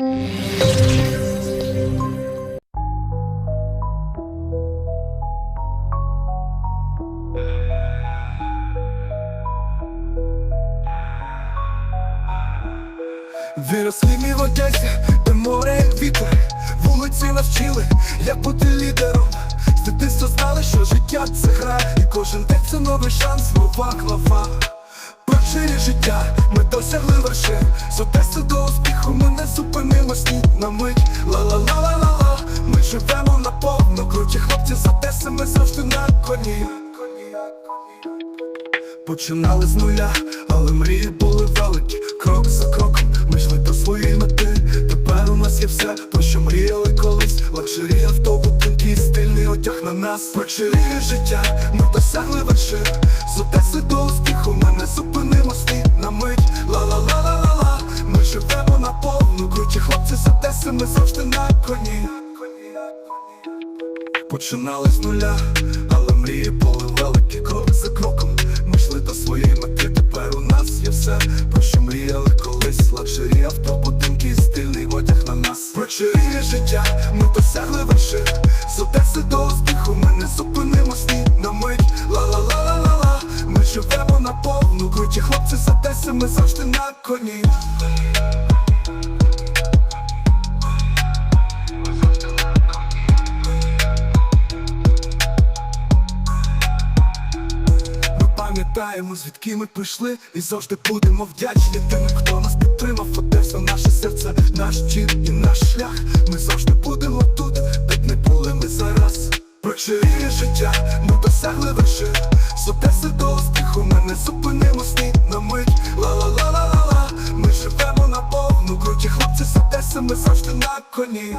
Виросли ми в Одесі, де море як вітер. Вулиці навчили, як бути лідером. З дитинства знали, що життя це гра. І кожен день це новий шанс, нова глава. Прожили життя, ми досягли вершин. З Одеси до зупинимось на мить. Ла-ла-ла-ла-ла-ла. Ми живемо наповно, круті хлопці з Одеси, ми завжди на коні. Починали з нуля, але мрії були великі. Крок за кроком ми йшли до своєї мети. Тепер у нас є все, про що мріяли колись. Лакшері автобутинки, стильний одяг на нас. Прочеріє життя, ми досягли вершин. З Одеси до успіху ми не зупинимось хлопці з Одеси, ми завжди на коні Починали з нуля, але мрії були великі крок за кроком. Ми йшли до своєї мети, тепер у нас є все, про що мріяли колись лакшері автобудинки і стильний одяг на нас. Прочеріє життя, ми досягли вершин. З Одеси до успіху ми не зупинимось ні на мить. Ла-ла-ла-ла-ла-ла Ми живемо на повну, круті хлопці з Одеси, ми завжди на коні. Пам'ятаємо, звідки ми прийшли, і завжди будемо вдячні тим, хто нас підтримав. Одеса, наше серце, наш дім і наш шлях. Ми завжди будемо тут, б не були ми зараз. Прочеріє життя, ми досягли вершин. З Одеси до успіху ми не зупинимось ні на мить. Ла-ла-ла-ла-ла-ла Ми живемо на повну, круті хлопці з Одеси, ми завжди на коні.